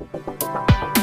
Thank you.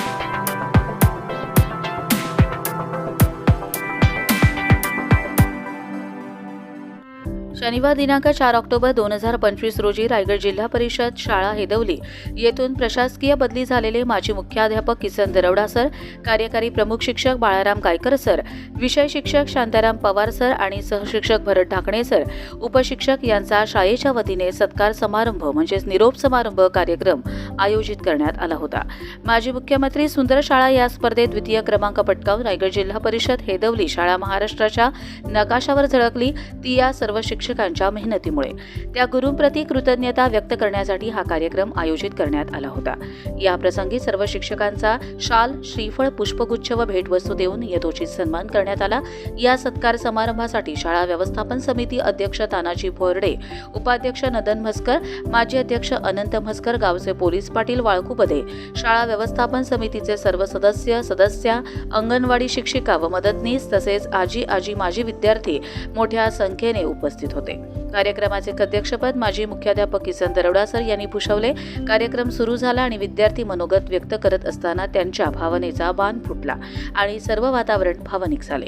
शनिवार दिनांक चार ऑक्टोबर दोन हजार पंचवीस रोजी रायगड जिल्हा परिषद शाळा हेदवली. येथून प्रशासकीय बदली झालेले माजी मुख्याध्यापक किसन दरवडा सर कार्यकारी प्रमुख शिक्षक बाळाराम गायकर सर विषय शिक्षक शांताराम पवार सर आणि सहशिक्षक भरत ढाकणे सर उपशिक्षक यांचा शाळेच्या वतीने सत्कार समारंभ म्हणजेच निरोप समारंभ कार्यक्रम आयोजित करण्यात आला होता. माजी मुख्यमंत्री सुंदर शाळा या स्पर्धेत द्वितीय क्रमांक पटकावून रायगड जिल्हा परिषद हेदवली शाळा महाराष्ट्राच्या नकाशावर झळकली. ती या सर्व शिक्षकांच्या मेहनतीमुळे. त्या गुरूंप्रती कृतज्ञता व्यक्त करण्यासाठी हा कार्यक्रम आयोजित करण्यात आला होता. या प्रसंगी सर्व शिक्षकांचा शाल श्रीफळ पुष्पगुच्छ व भेटवस्तू देऊन यथोचित सन्मान करण्यात आला. या सत्कार समारंभासाठी शाळा व्यवस्थापन समिती अध्यक्ष तानाजी भोरडे उपाध्यक्ष नदन म्हस्कर माजी अध्यक्ष अनंत म्हस्कर गावचे पोलीस पाटील वाळकुपदे शाळा व्यवस्थापन समितीचे सर्व सदस्य सदस्या अंगणवाडी शिक्षिका व मदतनीस तसेच आजी आजी माजी विद्यार्थी मोठ्या संख्येने उपस्थित होते. कार्यक्रमाचे अध्यक्षपद माजी मुख्याध्यापक किसन दरवडा सर यांनी भूषवले. कार्यक्रम सुरू झाला आणि विद्यार्थी मनोगत व्यक्त करत असताना त्यांच्या भावनेचा बाण फुटला आणि सर्व वातावरण भावनिक झाले.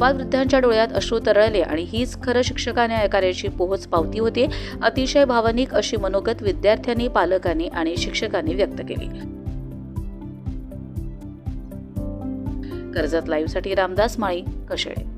वृद्धांच्या डोळ्यात अश्रू तरळले आणि हीच खरं शिक्षकाने कार्याची पोहोच पावती होती अतिशय भावनिक अशी मनोगत विद्यार्थ्यांनी पालकांनी आणि शिक्षकांनी व्यक्त केली. कर्जत लाईव्हसाठी रामदास माळी कशेळे.